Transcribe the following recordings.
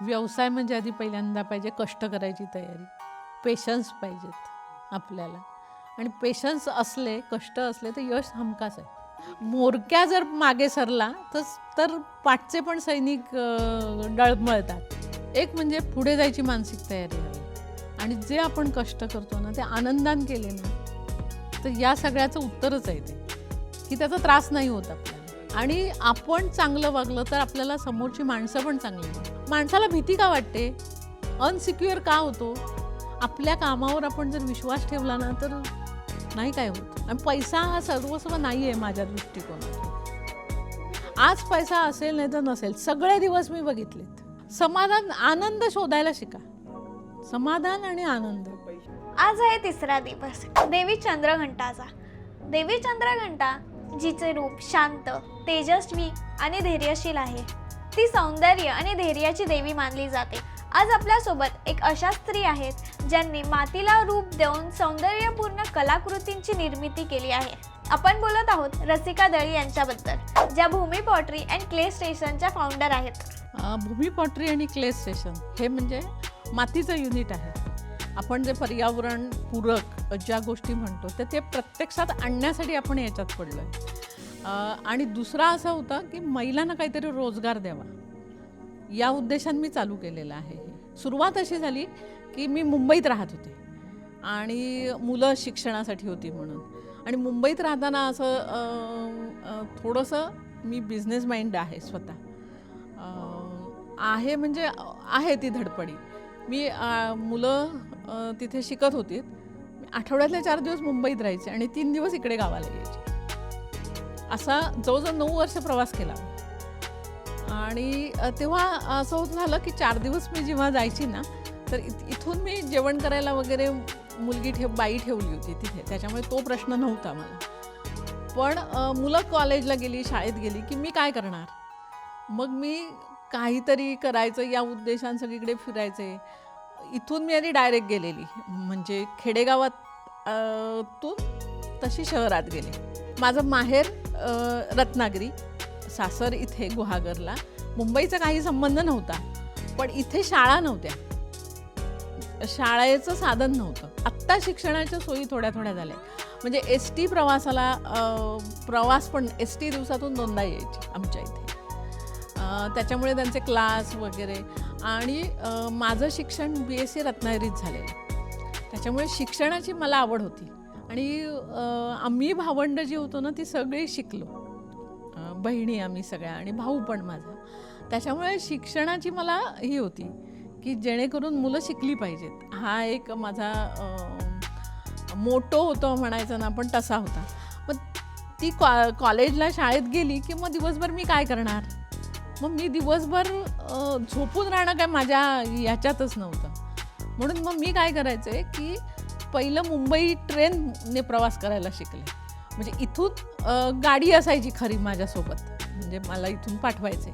व्यवसाय म्हणजे आधी पहिल्यांदा पाहिजे कष्ट करायची तयारी. पेशन्स पाहिजेत आपल्याला. आणि पेशन्स असले कष्ट असले तर यश हमखास आहे. मोरक्या जर मागे सरला तर तर पाठचे पण सैनिक डळमळतात. एक म्हणजे पुढे जायची मानसिक तयारी हवी. आणि जे आपण कष्ट करतो ना ते आनंदान केले ना तर या सगळ्याचं उत्तरच आहे ते. की त्याचा त्रास नाही होत आपल्याला. आणि आपण चांगलं वागलं तर आपल्याला समोरची माणसं पण चांगली वागतात. माणसाला भीती का वाटते? अनसिक्युअर का होतो? आपल्या कामावर आपण जर विश्वास ठेवला ना तर नाही काय होत. आणि पैसा हा सर्वस्व नाही आहे माझ्या दृष्टिकोनातून. आज पैसा असेल नाही तर नसेल सगळे दिवस मी बघितलेत. समाधान आनंद शोधायला शिका. समाधान आणि आनंद. आज आहे तिसरा दिवस. देवी चंद्रघंटाचा. देवी चंद्रघंटा जिचे रूप शांत तेजस्वी आणि धैर्यशील आहे. ती सौंदर्य आणि धैर्याची देवी मानली जाते. आज आपल्यासोबत एक अशा स्त्री आहेत ज्यांनी मातीला रूप देऊन सौंदर्यपूर्ण कलाकृतींची निर्मिती केली आहे. आपण बोलत आहोत रसिका दळी यांच्याबद्दल ज्या भूमी पॉटरी अँड क्ले स्टेशनच्या फाउंडर आहेत. भूमी पॉटरी आणि क्ले स्टेशन हे म्हणजे मातीचं युनिट आहे. आपण जे पर्यावरण पूरक ज्या गोष्टी म्हणतो तर ते प्रत्यक्षात आणण्यासाठी आपण याच्यात पडलो आहे आणि दुसरा असा होता की महिलांना काहीतरी रोजगार द्यावा. या उद्देशाने मी चालू केलेलं आहे सुरुवात अशी झाली की मी मुंबईत राहत होते. आणि मुलं शिक्षणासाठी होती म्हणून. आणि मुंबईत राहताना असं थोडंसं मी बिझनेस माइंड आहे स्वतः. आहे म्हणजे आहे ती धडपडी. मी मुलं तिथे शिकत होती. मी आठवड्यातले चार दिवस मुंबईत राहायचे आणि तीन दिवस इकडे गावाला यायचे. असा जवळजवळ नऊ वर्ष प्रवास केला. आणि तेव्हा असं होत झालं की चार दिवस मी जेव्हा जायची ना तर इथून मी जेवण करायला वगैरे मुलगी ठेव बाई ठेवली होती तिथे. त्याच्यामुळे तो प्रश्न नव्हता मला. पण मुलं कॉलेजला गेली शाळेत गेली की मी काय करणार? मग मी काहीतरी करायचं या उद्देशाने सगळीकडे फिरायचे. इथून मी आधी डायरेक्ट गेलेली. म्हणजे खेडेगावात तून तशी शहरात गेले. माझं माहेर रत्नागिरी सासर इथे गुहागरला. मुंबईचा काही संबंध नव्हता पण इथे शाळा नव्हत्या. शाळेचं साधन नव्हतं. आत्ता शिक्षणाच्या सोयी थोड्या थोड्या झाल्या. म्हणजे एस टी प्रवासाला प्रवास पण एस टी दिवसातून दोनदा यायची आमच्या इथे. त्याच्यामुळे त्यांचे क्लास वगैरे आणि माझं शिक्षण बी एस सी रत्नागिरीत झालेलं. त्याच्यामुळे शिक्षणाची मला आवड होती. आणि आम्ही भावंड जी होतो ना ती सगळी शिकलो. बहिणी आम्ही सगळ्या आणि भाऊ पण माझा. त्याच्यामुळे शिक्षणाची मला ही होती की जेणेकरून मुलं शिकली पाहिजेत. हा एक माझा अ, मोटो होतो म्हणायचं ना पण तसा होता. मग ती कॉ कॉलेजला शाळेत गेली की मग दिवसभर मी काय करणार? मग मी दिवसभर झोपून राहणं काय माझ्या याच्यातच नव्हतं. म्हणून मग मी काय करायचं आहे की पहिलं मुंबई ट्रेनने प्रवास करायला शिकले. म्हणजे इथून गाडी असायची खरी माझ्यासोबत. म्हणजे मला इथून पाठवायचे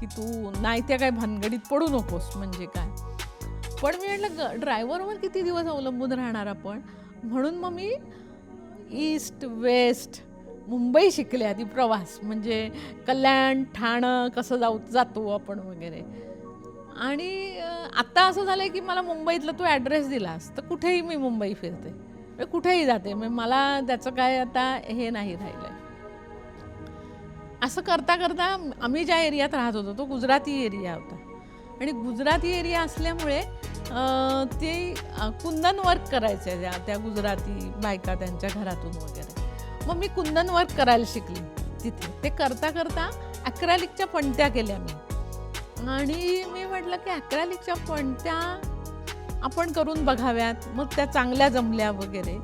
की तू नाही त्या काय भानगडीत पडू नकोस म्हणजे काय. पण मी म्हटलं ड्रायव्हरवर किती दिवस अवलंबून राहणार आपण? म्हणून मग मी ईस्ट वेस्ट मुंबई शिकले आधी प्रवास. म्हणजे कल्याण ठाणं कसं जाऊ जातो आपण वगैरे. आणि आत्ता असं झालं आहे की मला मुंबईतला तू ॲड्रेस दिलास तर कुठेही मी मुंबई फिरते. म्हणजे कुठेही जाते. मग मला त्याचं काय आता हे नाही राहिलं आहे असं करता करता आम्ही ज्या एरियात राहत होतो तो गुजराती एरिया होता. आणि गुजराती एरिया असल्यामुळे ते कुंदन वर्क करायचे ज्या त्या गुजराती बायका त्यांच्या घरातून वगैरे. मग मी कुंदन वर्क करायला शिकली तिथे. ते करता करता ॲक्रॅलिकच्या पणत्या केल्या मी. आणि मी म्हटलं की ॲक्रॅलिकच्या पणत्या आपण करून बघाव्यात मग त्या चांगल्या जमल्या वगैरे.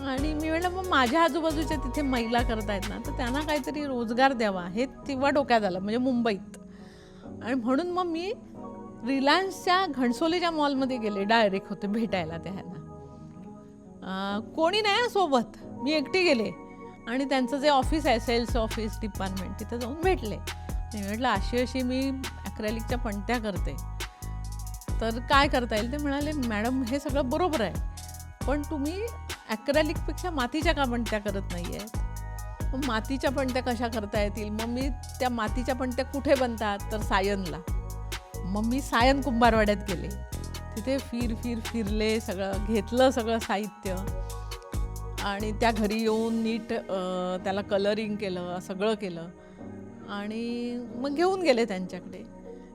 आणि मी म्हटलं मग माझ्या आजूबाजूच्या तिथे महिला करत आहेत ना तर त्यांना काहीतरी रोजगार द्यावा. हे तेव्हा डोक्यात आलं म्हणजे मुंबईत. आणि म्हणून मग मी रिलायन्सच्या घणसोलीच्या मॉलमध्ये गेले डायरेक्ट होते भेटायला त्याला. कोणी नाही सोबत मी एकटी गेले. आणि त्यांचं जे ऑफिस आहे सेल्स ऑफिस डिपार्टमेंट तिथं जाऊन भेटले. मी म्हटलं अशी अशी मी अक्रॅलिकच्या पणत्या करते. तर काय करता येईल ते म्हणाले मॅडम हे सगळं बरोबर आहे पण तुम्ही ॲक्रॅलिकपेक्षा मातीच्या का पणत्या करत नाही आहेत मग मातीच्या पणत्या कशा करता येतील? मग मी त्या मातीच्या पणत्या कुठे बनतात? तर सायनला. मग मी सायन कुंभारवाड्यात गेले. तिथे फिर फिर फिरले सगळं घेतलं सगळं साहित्य. आणि त्या घरी येऊन नीट त्याला कलरिंग केलं सगळं केलं. आणि मग घेऊन गेले त्यांच्याकडे.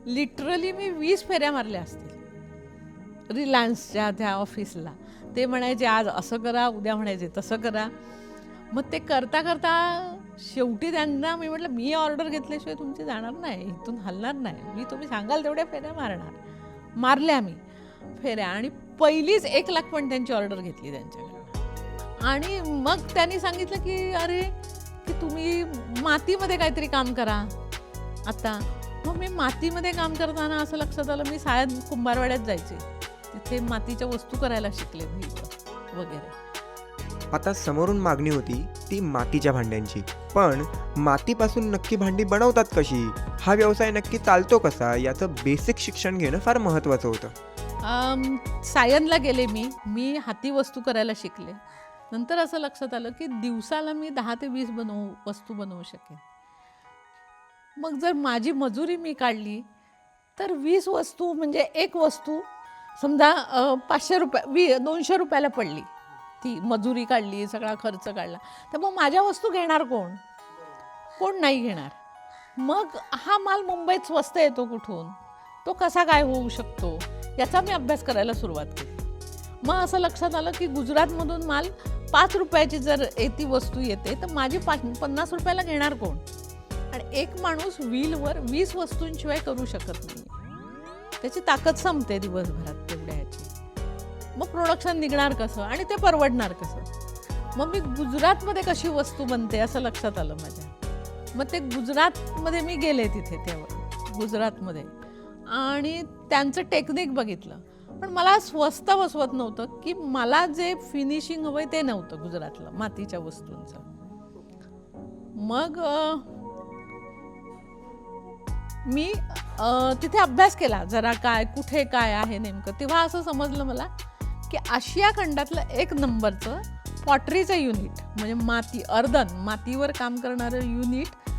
लिटरली मी वीस फेऱ्या मारल्या असतील. रिलायन्सच्या त्या ऑफिसला ते म्हणायचे आज असं करा उद्या म्हणायचे तसं करा. मग ते करता करता शेवटी त्यांना मी म्हटलं मी ऑर्डर घेतल्याशिवाय तुमची जाणार नाही. इथून हलणार नाही. मी तुम्ही सांगाल तेवढ्या फेऱ्या मारणार. मारल्या मी फेऱ्या आणि पहिलीच एक लाख पण त्यांची ऑर्डर घेतली त्यांच्याकडे आणि मग त्यांनी सांगितलं की अरे तुम्ही मातीमध्ये काहीतरी काम करा. आता मग मी मातीमध्ये काम करताना असं लक्षात आलं मी सायद कुंभारवाड्यात जायचे. तिथे मातीच्या वस्तू करायला शिकले मी वगैरे. आता समोरून मागणी होती ती मातीच्या भांड्यांची. पण मातीपासून नक्की भांडी बनवतात कशी? हा व्यवसाय नक्की चालतो कसा? याचं बेसिक शिक्षण घेणं फार महत्त्वाचं होतं. सायनला गेले मी. मी हाती वस्तू करायला शिकले. नंतर असं लक्षात आलं की दिवसाला मी दहा ते वीस बनवू वस्तू बनवू शकेन. मग जर माझी मजुरी मी काढली तर वीस वस्तू म्हणजे एक वस्तू समजा पाचशे रुपये वी दोनशे रुपयाला पडली. ती मजुरी काढली सगळा खर्च काढला. तर मग माझ्या वस्तू घेणार कोण? कोण नाही घेणार? मग हा माल मुंबईत स्वस्त येतो कुठून? तो कसा काय होऊ शकतो? याचा मी अभ्यास करायला सुरुवात केली. मग असं लक्षात आलं की गुजरातमधून माल पाच रुपयाची जर येती वस्तू येते तर माझी पा पन्नास रुपयाला घेणार कोण? आणि एक माणूस व्हीलवर वीस वस्तूंशिवाय करू शकत नाही. त्याची ताकद संपते दिवसभरात तेवढ्या ह्याची. मग प्रोडक्शन निघणार कसं? आणि ते परवडणार कसं? मग मी गुजरातमध्ये कशी वस्तू बनते असं लक्षात आलं माझ्या. मग ते गुजरातमध्ये मी गेले तिथे तेव्हा. गुजरातमध्ये. आणि त्यांचं टेक्निक बघितलं. पण मला स्वस्त बसवत नव्हतं की मला जे फिनिशिंग हवंय ते नव्हतं गुजरातलं मातीच्या वस्तूंचं. मग मी तिथे अभ्यास केला जरा काय कुठे काय आहे नेमकं. तेव्हा असं समजलं मला की आशिया खंडातलं एक नंबरचं पॉटरीचं युनिट म्हणजे माती अर्धन मातीवर काम करणारं युनिट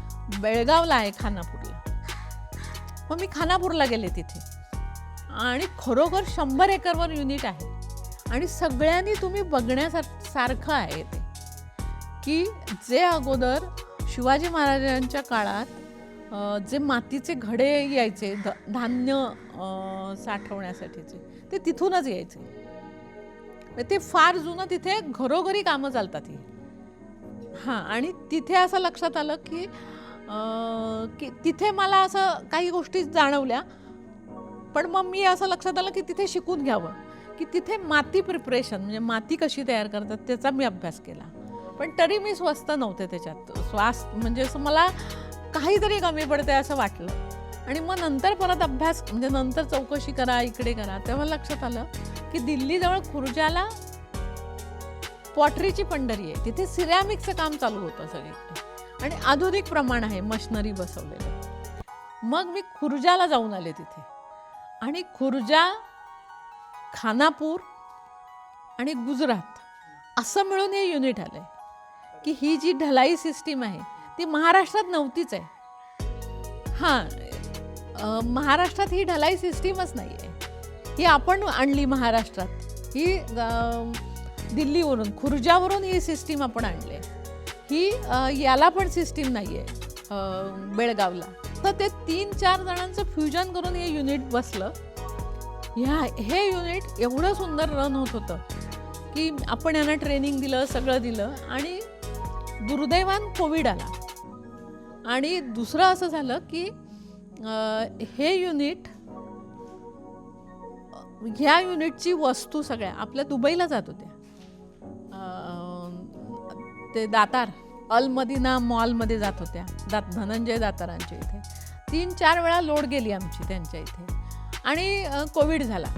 बेळगावला आहे खानापूरला. मग मी खानापूरला गेले तिथे. आणि खरोखर शंभर एकरवर युनिट आहे. आणि सगळ्यांनी तुम्ही बघण्यासार सारखं आहे ते. की जे अगोदर शिवाजी महाराजांच्या काळात जे मातीचे घडे यायचे ध धान्य साठवण्यासाठीचे ते तिथूनच यायचे. ते फार जुनं तिथे घरोघरी कामं चालतात ही. हां आणि तिथे असं लक्षात आलं की की तिथे मला असं काही गोष्टी जाणवल्या. पण मग मी असं लक्षात आलं की तिथे शिकून घ्यावं. की तिथे माती प्रिपरेशन म्हणजे माती कशी तयार करतात त्याचा मी अभ्यास केला. पण तरी मी स्वस्त नव्हते त्याच्यात. श्वास म्हणजे असं मला काहीतरी कमी पडते असं वाटलं. आणि मग नंतर परत अभ्यास म्हणजे नंतर चौकशी करा इकडे करा तेव्हा लक्षात आलं की दिल्लीजवळ खुर्जाला पॉटरीची पंढरी आहे. तिथे सिरॅमिकचं काम चालू होतं सगळीकडे. आणि आधुनिक प्रमाण आहे मशनरी बसवलेलं. मग मी खुर्जाला जाऊन आले तिथे. आणि खुर्जा खानापूर आणि गुजरात असं मिळून हे युनिट आलं आहे की ही जी ढलाई सिस्टीम आहे ती महाराष्ट्रात नव्हतीच आहे. हां महाराष्ट्रात ही ढलाई सिस्टीमच नाही आहे ही आपण आणली महाराष्ट्रात. ही दिल्लीवरून खुर्जावरून ही सिस्टीम आपण आणली. ही याला पण सिस्टीम नाही आहे बेळगावला. तर ते तीन चार जणांचं फ्युजन करून हे युनिट बसलं. ह्या हे युनिट एवढं सुंदर रन होत होतं की आपण यांना ट्रेनिंग दिलं सगळं दिलं आणि दुर्दैवान कोविड आला. आणि दुसरं असं झालं की हे युनिट ह्या युनिटची वस्तू सगळ्या आपल्या दुबईला जात होत्या. ते दातार. अलमदिना मॉलमध्ये जात होत्या. दात धनंजय दातारांच्या इथे. तीन चार वेळा लोड गेली आमची त्यांच्या इथे. आणि कोविड झाला.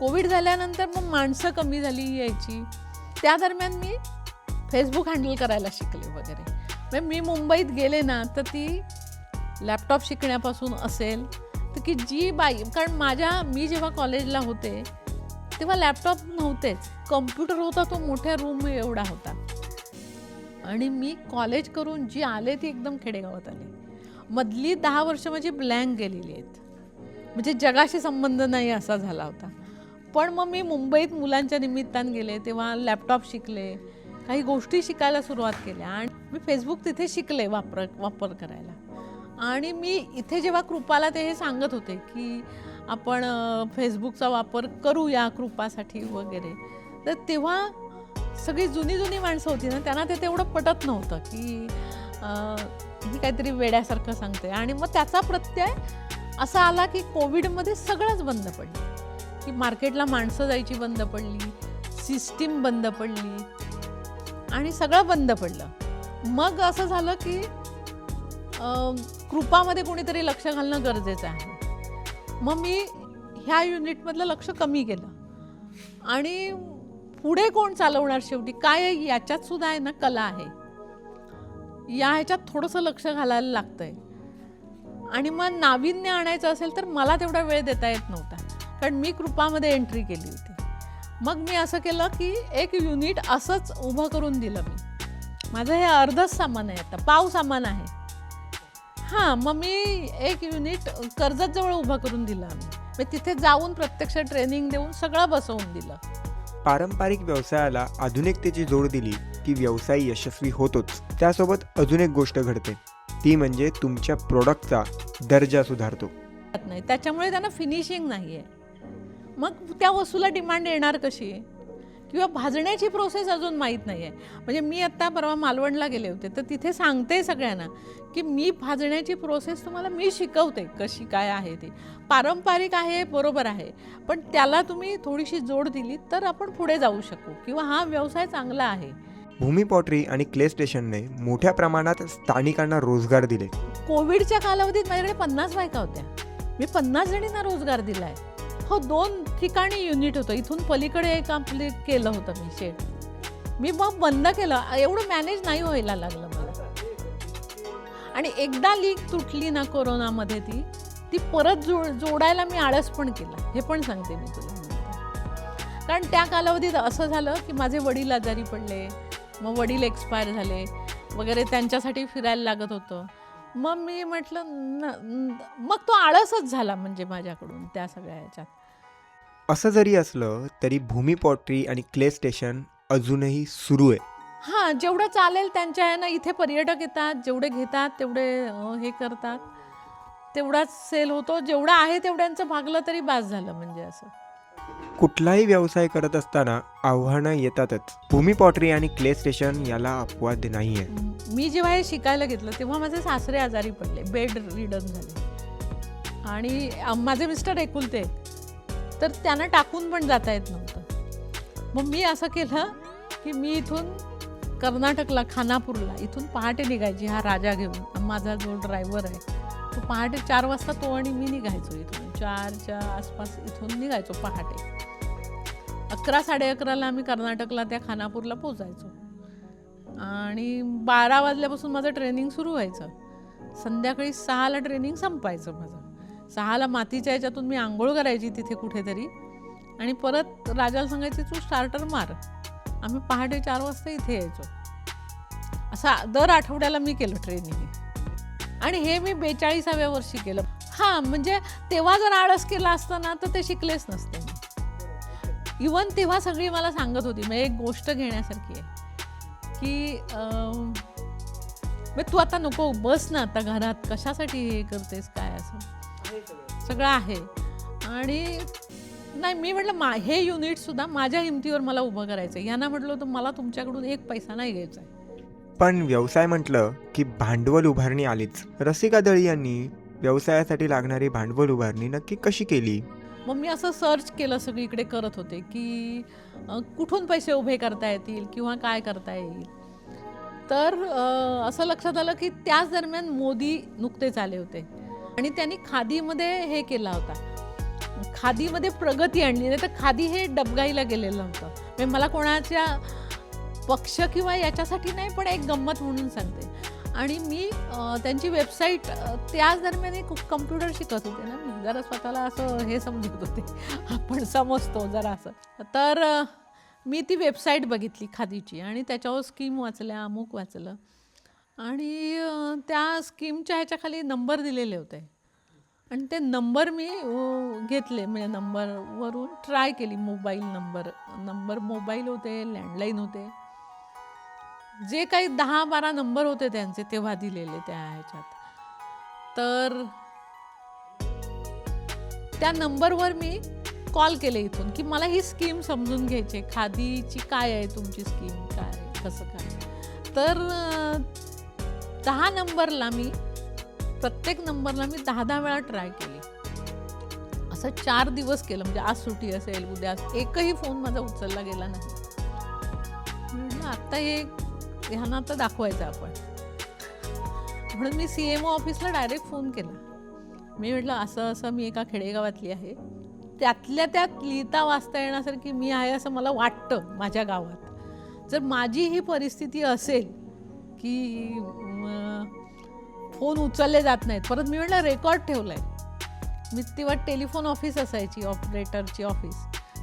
कोविड झाल्यानंतर मग माणसं कमी झाली यायची. त्या दरम्यान मी फेसबुक हँडल करायला शिकले वगैरे. म्हणजे मी मुंबईत गेले ना तर ती लॅपटॉप शिकण्यापासून असेल तर की जी बाई कारण माझ्या मी जेव्हा कॉलेजला होते तेव्हा लॅपटॉप नव्हतेच. कम्प्युटर होता तो मोठ्या रूम एवढा होता. आणि मी कॉलेज करून जी आले ती एकदम खेडेगावात आले. मधली दहा वर्ष माझी ब्लँक गेलेली आहेत. म्हणजे जगाशी संबंध नाही असा झाला होता. पण मग मी मुंबईत मुलांच्या निमित्तानं गेले तेव्हा लॅपटॉप शिकले काही गोष्टी शिकायला सुरुवात केल्या आणि मी फेसबुक तिथे शिकले वापर वापर करायला. आणि मी इथे जेव्हा कृपाला ते हे सांगत होते की आपण फेसबुकचा वापर करूया कृपासाठी वगैरे तर तेव्हा सगळी जुनी जुनी माणसं होती ना त्यांना ते तेवढं पटत नव्हतं की ही काहीतरी वेड्यासारखं सांगते. आणि मग त्याचा प्रत्यय असा आला की कोविडमध्ये सगळंच बंद पडलं. की मार्केटला माणसं जायची बंद पडली सिस्टीम बंद पडली आणि सगळं बंद पडलं. मग असं झालं की कृपामध्ये कोणीतरी लक्ष घालणं गरजेचं आहे. मग मी ह्या युनिटमधलं लक्ष कमी केलं. आणि पुढे कोण चालवणार शेवटी? काय आहे याच्यात सुद्धा आहे ना कला आहे. या ह्याच्यात थोडंसं लक्ष घालायला लागतंय. आणि मग नाविन्य आणायचं असेल तर मला तेवढा वेळ देता येत नव्हता. कारण मी कृपामध्ये एंट्री केली होती. मग मी असं केलं की एक युनिट असंच उभं करून दिलं मी. माझं हे अर्धच सामान आहे आता पाव सामान आहे. हां मग मी एक युनिट कर्जतजवळ उभं करून दिलं आम्ही. मग तिथे जाऊन प्रत्यक्ष ट्रेनिंग देऊन सगळं बसवून दिलं. पारंपरिक व्यवसायाला आधुनिकतेची जोड दिली की व्यवसाय यशस्वी होतोच. त्यासोबत अजून एक गोष्ट घडते. ती म्हणजे तुमच्या प्रोडक्टचा दर्जा सुधारतो. नाही त्याच्यामुळे त्यांना फिनिशिंग नाही आहे मग त्या वस्तूला डिमांड येणार कशी? किंवा भाजण्याची प्रोसेस अजून माहीत नाही आहे म्हणजे मी आत्ता परवा मालवणला गेले होते तर तिथे सांगते सगळ्यांना की मी भाजण्याची प्रोसेस तुम्हाला मी शिकवते कशी काय आहे ती. पारंपरिक आहे बरोबर आहे पण त्याला तुम्ही थोडीशी जोड दिली तर आपण पुढे जाऊ शकू किंवा हा व्यवसाय चांगला आहे. भूमी पॉटरी आणि क्ले स्टेशनने मोठ्या प्रमाणात स्थानिकांना रोजगार दिले. कोविडच्या कालावधीत माझ्याकडे पन्नास बायका होत्या. मी पन्नास जणींना रोजगार दिलाय. हो दोन ठिकाणी युनिट होतं. इथून पलीकडे एक आपले केलं होतं मी शेड. मी मग बंद केलं. एवढं मॅनेज नाही व्हायला लागलं मला. आणि एकदा लीक तुटली ना कोरोनामध्ये ती ती परत जोड जोडायला मी आळस पण केला. हे पण सांगते मी तुला. कारण त्या कालावधीत असं झालं की माझे वडील आजारी पडले. मग वडील एक्सपायर झाले. वगैरे त्यांच्यासाठी फिरायला लागत होतं. मग मी म्हटलं न- मग तो आळसच झाला म्हणजे माझ्याकडून त्या सगळ्या ह्याच्यात असं जरी असलं तरी भूमी पॉटरी आणि क्ले स्टेशन अजूनही सुरू आहे. हां जेवढं चालेल त्यांच्या ह्यानं इथे पर्यटक येतात जेवढे घेतात तेवढे हे करतात. तेवढाच सेल होतो. जेवढं आहे तेवढ्यांचं भागलं तरी बास झालं म्हणजे असं. कुठलाही व्यवसाय करत असताना आव्हानं येतातच. भूमी पॉटरी आणि क्ले स्टेशन याला अपवाद नाहीये. म- मी जेव्हा हे शिकायला घेतलं तेव्हा माझे सासरे आजारी पडले. बेड रिडन झाले. आणि माझे मिस्टर एकुलते. एक. तर त्यांना टाकून पण जाता येत नव्हतं. मग मी असं केलं की मी इथून कर्नाटकला खानापूरला इथून पहाटे निघायची हा राजा घेऊन. माझा जो ड्रायव्हर आहे तो पहाटे चार वाजता तो आणि मी निघायचो इथून. चारच्या आसपास इथून निघायचो पहाटे. अकरा साडे अकराला आम्ही कर्नाटकला त्या खानापूरला पोचायचो आणि बारा वाजल्यापासून माझं ट्रेनिंग सुरू व्हायचं. संध्याकाळी सहाला ट्रेनिंग संपायचं माझं. सहाला मातीच्या याच्यातून मी आंघोळ करायची तिथे कुठेतरी. आणि परत राजाला सांगायची तू स्टार्टर मार. आम्ही पहाटे चार वाजता इथे यायचो. असा दर आठवड्याला मी केलं ट्रेनिंग आणि हे मी बेचाळीसाव्या वर्षी केलं. हां म्हणजे तेव्हा जर आळस केला असता ना तर ते शिकलेच नसते मी. इवन तेव्हा सगळी मला सांगत होती म्हणजे एक गोष्ट घेण्यासारखी आहे की मग तू आता नको बस ना आता घरात. कशासाठी हे करतेस काय असं? सगळं. आहे. आणि नाही मी म्हटलं मा हे युनिटसुद्धा माझ्या हिमतीवर मला उभं करायचं आहे यांना म्हटलं होतं मला तुमच्याकडून एक पैसा नाही घ्यायचा आहे पण व्यवसाय म्हटलं की भांडवल उभारणी आलीच. रसिका दळी यांनी व्यवसायासाठी लागणारी भांडवल उभारणी नक्की कशी केली? मग मी असं सर्च केलं सगळीकडे करत होते की अं, कुठून पैसे उभे करता येतील किंवा काय करता येईल. तर अं, असं लक्षात आलं की त्याच दरम्यान मोदी नुकतेच आले होते. आणि त्यांनी खादीमध्ये हे केला होता. खादीमध्ये प्रगती आणली नाही तर खादी हे डबगाईला गेलेलं होतं. म्हणजे मला कोणाच्या पक्ष किंवा याच्यासाठी नाही पण एक गंमत म्हणून सांगते. आणि मी त्यांची वेबसाईट त्याच दरम्यान एक कम्प्युटर शिकत होते ना मी. जरा स्वतःला असं हे समजत होते. आपण समजतो जरा असं. तर मी ती वेबसाईट बघितली खादीची आणि त्याच्यावर स्कीम वाचल्या अमुक वाचलं. आणि त्या स्कीमच्या ह्याच्या खाली नंबर दिलेले होते. आणि ते नंबर मी घेतले. म्हणजे नंबरवरून ट्राय केली. मोबाईल नंबर नंबर मोबाईल होते लँडलाईन होते. जे काही दहा बारा नंबर होते त्यांचे तेव्हा दिलेले त्या ह्याच्यात. तर त्या नंबरवर मी कॉल केले इथून की मला ही स्कीम समजून घ्यायची आहे. खादीची काय आहे तुमची स्कीम? काय कसं काय? तर दहा नंबरला मी प्रत्येक नंबरला मी दहा दहा वेळा ट्राय केली. असं चार दिवस केलं म्हणजे आज सुट्टी असेल उद्या एकही फोन माझा उचलला गेला नाही. म्हटलं आत्ता हे ह्यांना आता दाखवायचं आपण. म्हणून मी सी एम ओ ऑफिसला डायरेक्ट फोन केला. मी म्हटलं असं असं मी एका खेडेगावातली आहे. त्यातल्या त्यात लिहिता वाचता येण्यासारखी मी आहे असं मला वाटतं माझ्या गावात. जर माझी ही परिस्थिती असेल की फोन उचलले जात नाहीत. परत मी म्हटलं रेकॉर्ड ठेवलं आहे मी तेव्हा टेलिफोन ऑफिस असायची ऑपरेटरची ऑफिस.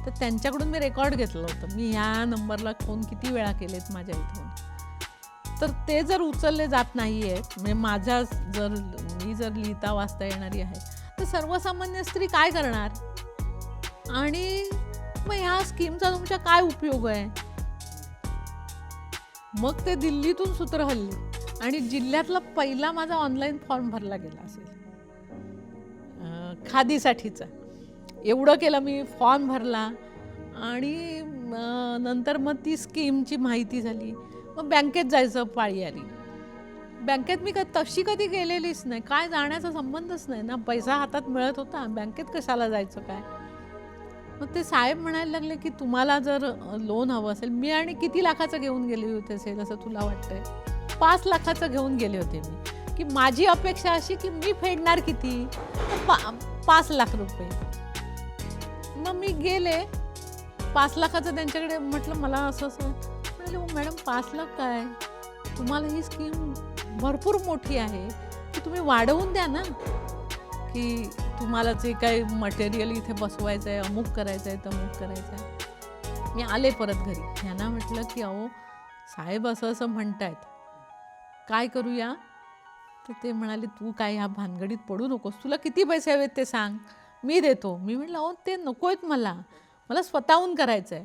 तर त्यांच्याकडून मी रेकॉर्ड घेतलं होतं. मी ह्या नंबरला फोन किती वेळा केलेत माझ्या इथून? तर ते जर उचलले जात नाही आहेत म्हणजे माझ्या जर मी जर लिहिता वाचता येणारी आहे तर सर्वसामान्य स्त्री काय करणार? आणि मग ह्या स्कीमचा तुमच्या काय उपयोग आहे? मग ते दिल्लीतून सूत्र हल्ली आणि जिल्ह्यातला पहिला माझा ऑनलाईन फॉर्म भरला गेला असेल. खादीसाठीचा. एवढं केलं मी फॉर्म भरला. आणि नंतर मग ती स्कीमची माहिती झाली. मग बँकेत जायचं पाळी आली. बँकेत मी क तशी कधी गेलेलीच नाही. काय जाण्याचा संबंधच नाही ना. पैसा हातात मिळत होता. बँकेत कशाला जायचं काय? मग ते साहेब म्हणायला लागले की तुम्हाला जर लोन हवं असेल मी आणि किती लाखाचं घेऊन गेले होते असेल असं तुला वाटतंय? पाच लाखाचं घेऊन गेले होते मी. की माझी अपेक्षा अशी की मी फेडणार किती? तर पा पाच लाख रुपये. मग मी गेले. पाच लाखाचं त्यांच्याकडे म्हटलं मला असं असं. म्हणाले हो मॅडम पाच लाख काय? तुम्हाला ही स्कीम भरपूर मोठी आहे. की तुम्ही वाढवून द्या ना. की तुम्हाला जे काही मटेरियल इथे बसवायचं आहे अमुक करायचं आहे तमुक करायचं आहे मी आले परत घरी. ह्यांना म्हटलं की अहो साहेब असं असं म्हणतायत. काय करूया? तर ते म्हणाले तू काय ह्या भानगडीत पडू नकोस. तुला किती पैसे हवेत ते सांग. मी देतो. मी म्हटलं अहो ते नको आहेत मला. मला स्वतःहून करायचं आहे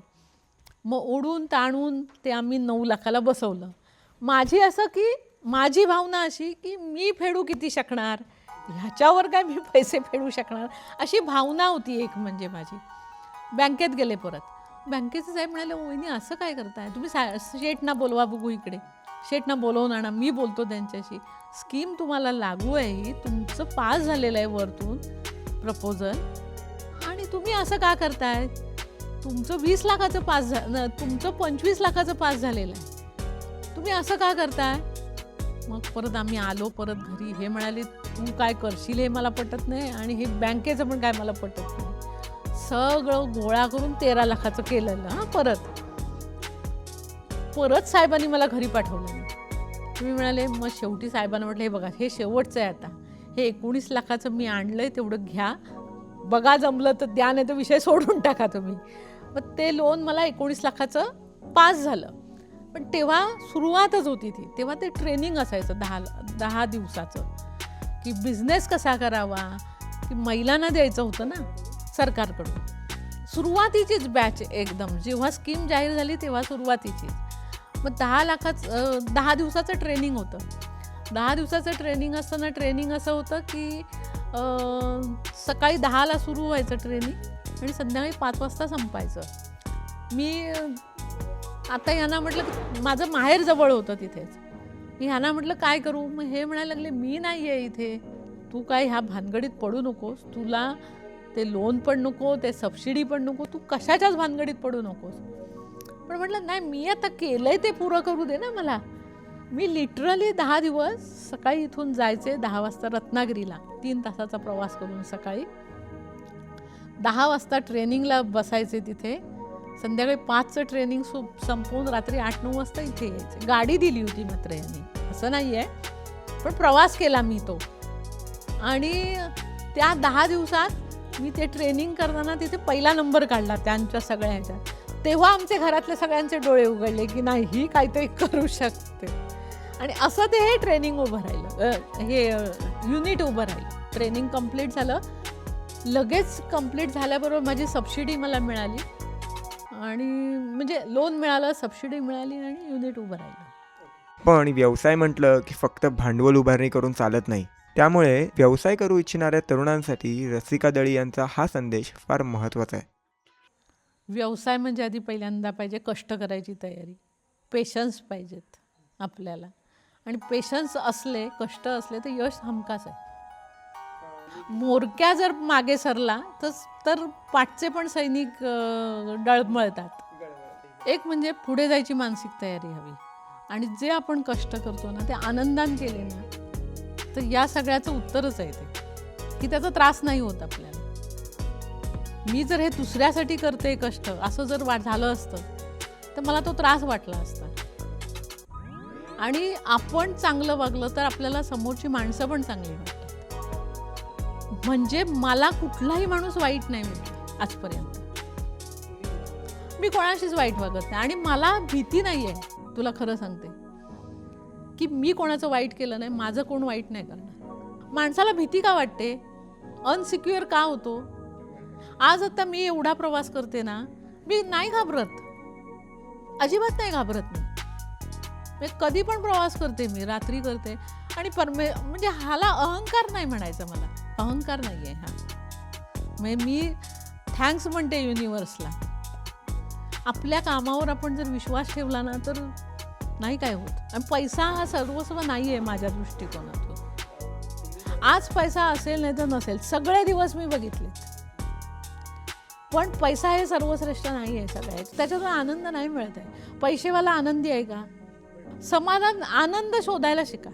मग ओढून ताणून ते आम्ही नऊ लाखाला बसवलं. माझी असं की माझी भावना अशी की मी फेडू किती शकणार? ह्याच्यावर काय मी पैसे फेडू शकणार? अशी भावना होती एक म्हणजे माझी. बँकेत गेले परत. बँकेचे साहेब म्हणाले ओहिनी असं काय करताय? तुम्ही सा शेठना बोलवा बघू इकडे. शेठनं बोलवून आणा मी बोलतो त्यांच्याशी. स्कीम तुम्हाला लागू आहे ही तुमचं पास झालेलं आहे वरतून प्रपोजल आणि तुम्ही असं का करताय? तुमचं वीस लाखाचं पास झा तुमचं पंचवीस लाखाचं पास झालेलं आहे. तुम्ही असं का करताय? मग परत आम्ही आलो परत घरी हे म्हणाले तू काय करशील हे मला पटत नाही आणि हे बँकेचं पण काय मला पटत नाही. सगळं गोळा करून तेरा लाखाचं केलेलं हां परत. परत साहेबांनी मला घरी पाठवलं. तुम्ही म्हणाले मग शेवटी साहेबांना म्हटलं हे बघा हे शेवटचं आहे आता. हे एकोणीस लाखाचं मी आणलं आहे तेवढं घ्या. बघा जमलं तर द्या नाही तर विषय सोडून टाका तुम्ही. मग ते लोन मला एकोणीस लाखाचं पास झालं. पण तेव्हा सुरुवातच होती ती. तेव्हा ते ट्रेनिंग असायचं दहा दहा दिवसाचं. की बिझनेस कसा करावा? की महिलांना द्यायचं होतं ना सरकारकडून. सुरुवातीचीच बॅच एकदम. जेव्हा स्कीम जाहीर झाली तेव्हा सुरुवातीचीच. मग दहा लाखाच दहा दिवसाचं ट्रेनिंग होतं. दहा दिवसाचं ट्रेनिंग असताना ट्रेनिंग असं होतं की सकाळी दहाला सुरू व्हायचं ट्रेनिंग आणि संध्याकाळी पाच वाजता संपायचं. मी आता यांना म्हटलं की माझं माहेर जवळ होतं तिथेच. मी ह्यांना म्हटलं काय करू? मग हे म्हणायला लागले मी नाही आहे इथे. तू काय ह्या भानगडीत पडू नकोस. तुला ते लोन पण नको ते सबसिडी पण नको. तू कशाच्याच भानगडीत पडू नकोस? पण म्हटलं नाही मी आता केलं आहे ते पुरं करू दे ना मला. मी लिटरली दहा दिवस सकाळी इथून जायचे दहा वाजता रत्नागिरीला. तीन तासाचा प्रवास करून सकाळी. दहा वाजता ट्रेनिंगला बसायचे तिथे. संध्याकाळी पाचचं ट्रेनिंग सु संपवून रात्री आठ नऊ वाजता इथे यायचे. गाडी दिली होती मात्र यांनी. असं नाही आहे पण प्रवास केला मी तो. आणि त्या दहा दिवसात मी ते ट्रेनिंग करताना तिथे पहिला नंबर काढला त्यांच्या सगळ्या ह्याच्यात तेव्हा आमचे घरातले सगळ्यांचे डोळे उघडले की नाही ही काहीतरी करू शकते. आणि असं ते हे ट्रेनिंग उभं राहिलं. हे युनिट उभं राहिलं. ट्रेनिंग कंप्लीट झालं. लगेच कंप्लीट झाल्याबरोबर माझी सबसिडी मला मिळाली. आणि म्हणजे लोन मिळालं सबसिडी मिळाली आणि युनिट उभं राहिलं. पण व्यवसाय म्हटलं की फक्त भांडवल उभारणी करून चालत नाही. त्यामुळे व्यवसाय करू इच्छिणाऱ्या तरुणांसाठी रसिका दळी यांचा हा संदेश फार महत्त्वाचा आहे. व्यवसाय म्हणजे आधी पहिल्यांदा पाहिजे कष्ट करायची तयारी. पेशन्स पाहिजेत आपल्याला. आणि पेशन्स असले कष्ट असले तर यश हमखास आहे. मोरक्या जर मागे सरला तर तर पाठचे पण सैनिक डळमळतात. एक म्हणजे पुढे जायची मानसिक तयारी हवी. आणि जे आपण कष्ट करतो ना ते आनंदान केले ना तर या सगळ्याचं उत्तरच आहे ते. की त्याचा त्रास नाही होत आपल्याला. मी जर हे दुसऱ्यासाठी करते कष्ट असं जर वा झालं असतं तर मला तो त्रास वाटला असता. आणि आपण चांगलं वागलं तर आपल्याला समोरची माणसं पण चांगली वाटतात. म्हणजे मला कुठलाही माणूस वाईट नाही मिळाला आजपर्यंत. मी कोणाशीच वाईट वागत नाही आणि मला भीती नाही आहे तुला खरं सांगते की मी कोणाचं वाईट केलं नाही माझं कोण वाईट नाही करणार. माणसाला भीती का वाटते? अनसिक्युअर का होतो? आज आता मी एवढा प्रवास करते ना मी नाही घाबरत. अजिबात नाही घाबरत मी. मी कधी पण प्रवास करते मी रात्री करते. आणि परमे म्हणजे हाला अहंकार नाही म्हणायचा मला. अहंकार नाही आहे हा. म्हणजे मी थँक्स म्हणते युनिवर्सला आपल्या कामावर आपण जर विश्वास ठेवला ना तर नाही काय होत. आणि पैसा हा सर्वस्व नाही आहे माझ्या दृष्टिकोनातून. आज पैसा असेल नाही तर नसेल. सगळे दिवस मी बघितले. पण पैसा हे सर्वश्रेष्ठ नाही आहे सगळ्यात त्याच्यातून आनंद नाही मिळत आहे. पैसेवाला आनंदी आहे का? समाधान आनंद शोधायला शिका.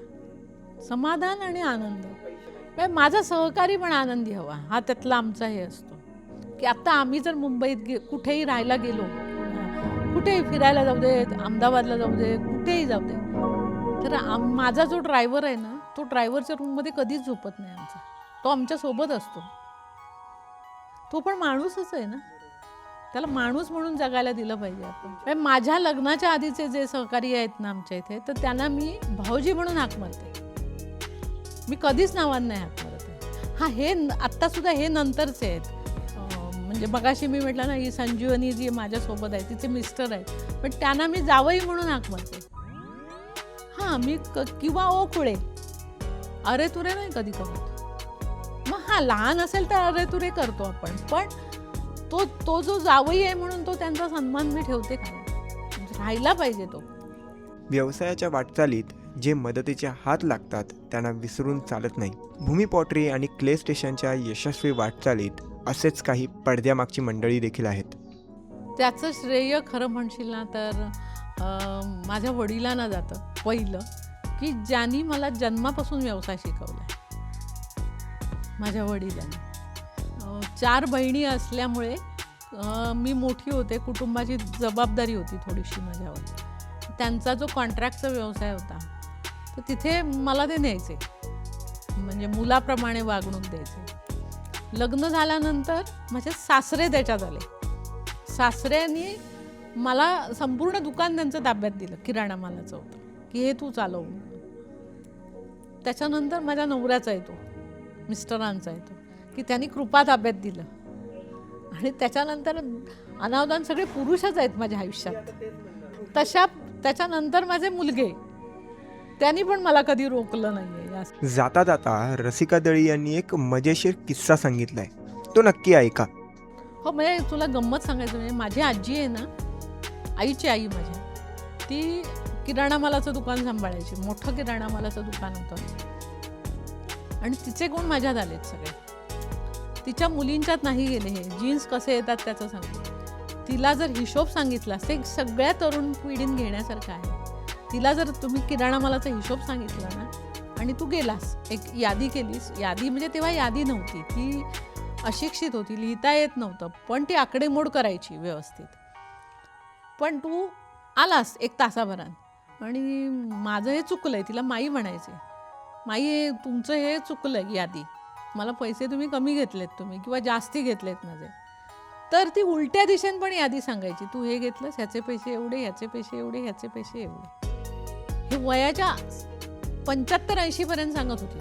समाधान आणि आनंद. म्हणजे माझा सहकारी पण आनंदी हवा. हा त्यातला आमचा हे असतो. की आत्ता आम्ही जर मुंबईत गे कुठेही राहायला गेलो कुठेही फिरायला जाऊ दे अहमदाबादला जाऊ दे कुठेही जाऊ दे तर आम माझा जो ड्रायव्हर आहे ना तो ड्रायव्हरच्या रूममध्ये कधीच झोपत नाही आमचा. तो आमच्यासोबत असतो. तो पण माणूसच आहे ना. त्याला माणूस म्हणून जगायला दिलं पाहिजे आपण. माझ्या लग्नाच्या आधीचे जे सहकारी आहेत ना आमच्या इथे तर त्यांना मी भाऊजी म्हणून हाक मारते. मी कधीच नावांना नाही हाक मारत हां हा हे आत्तासुद्धा हे नंतरचे आहेत. म्हणजे मगाशी मी म्हटलं ना ही संजीवनी जी माझ्यासोबत आहे तिचे मिस्टर आहेत. पण त्यांना मी जावई म्हणून हाक मारते. हां मी क किंवा ओ खुळे अरे तुरे नाही कधी करत मग हा लहान असेल तर अरे तुरे करतो आपण. पण तो तो जो जावई आहे म्हणून तो त्यांचा सन्मान मी ठेवते का राहिला पाहिजे तो. व्यवसायाच्या वाटचालीत जे मदतीचे हात लागतात त्यांना विसरून चालत नाही. भूमी पॉटरी आणि क्ले स्टेशनच्या यशस्वी वाटचालीत असेच काही पडद्यामागची मंडळी देखील आहेत. त्याचं श्रेय खरं म्हणशील ना तर माझ्या वडिलांना जातं पहिलं की ज्यांनी मला जन्मापासून व्यवसाय शिकवला माझ्या वडिलांनी. चार बहिणी असल्यामुळे मी मोठी होते कुटुंबाची जबाबदारी होती थोडीशी माझ्यावर. त्यांचा जो कॉन्ट्रॅक्टचा व्यवसाय होता तर तिथे मला ते न्यायचे. म्हणजे मुलाप्रमाणे वागणूक द्यायचे. लग्न झाल्यानंतर माझे सासरे त्याच्यात आले. सासऱ्यांनी मला संपूर्ण दुकान त्यांचं ताब्यात दिलं किराणा मालाचं होतं की हे तू चालव त्याच्यानंतर माझ्या नवऱ्याचा येतो. मिस्टरांचा येतो की त्यांनी कृपा ताब्यात दिलं. आणि त्याच्यानंतर अनावधान सगळे पुरुषच आहेत माझ्या आयुष्यात. तशा त्याच्यानंतर माझे मुलगे. त्यांनी पण मला कधी रोकलं नाही आहे जाता जाता रसिका दळी यांनी एक मजेशीर किस्सा सांगितलाय. तो नक्की ऐका. हो म्हणजे तुला गंमत सांगायचं म्हणजे माझी आजी आहे ना आईची आई माझ्या ती किराणा मालाचं दुकान सांभाळायची. मोठं किराणा मालाचं दुकान होतं. आणि तिचे गुण माझ्यात आलेत सगळे. तिच्या मुलींच्यात नाही गेले हे. जीन्स कसे येतात त्याचं सांग तिला जर हिशोब सांगितलास ते सगळ्या तरुण पिढीन घेण्यासारखं आहे. तिला जर तुम्ही किराणा मालाचा हिशोब सांगितला ना आणि तू गेलास एक यादी केलीस यादी म्हणजे तेव्हा यादी नव्हती. ती अशिक्षित होती लिहिता येत नव्हतं पण ती आकडेमोड करायची व्यवस्थित. पण तू आलास एक तासाभरात आणि माझं हे चुकलं आहे तिला माई म्हणायचे माई तुमचं हे चुकलं आहे यादी मला पैसे तुम्ही कमी घेतलेत तुम्ही किंवा जास्ती घेतलेत माझे. तर ती उलट्या दिशेने पण यादी सांगायची. तू हे घेतलंस ह्याचे पैसे एवढे ह्याचे पैसे एवढे ह्याचे पैसे एवढे. हे वयाच्या पंच्याहत्तर ऐंशीपर्यंत सांगत होती.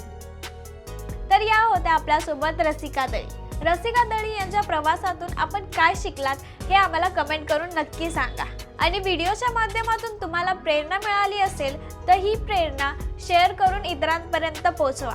तर या होत्या आपल्यासोबत रसिका तळी रसिका दळी यांच्या प्रवासातून आपण काय शिकलात हे आम्हाला कमेंट करून नक्की सांगा. आणि व्हिडिओच्या माध्यमातून तुम्हाला प्रेरणा मिळाली असेल तर ही प्रेरणा शेअर करून इतरांपर्यंत पोहोचवा.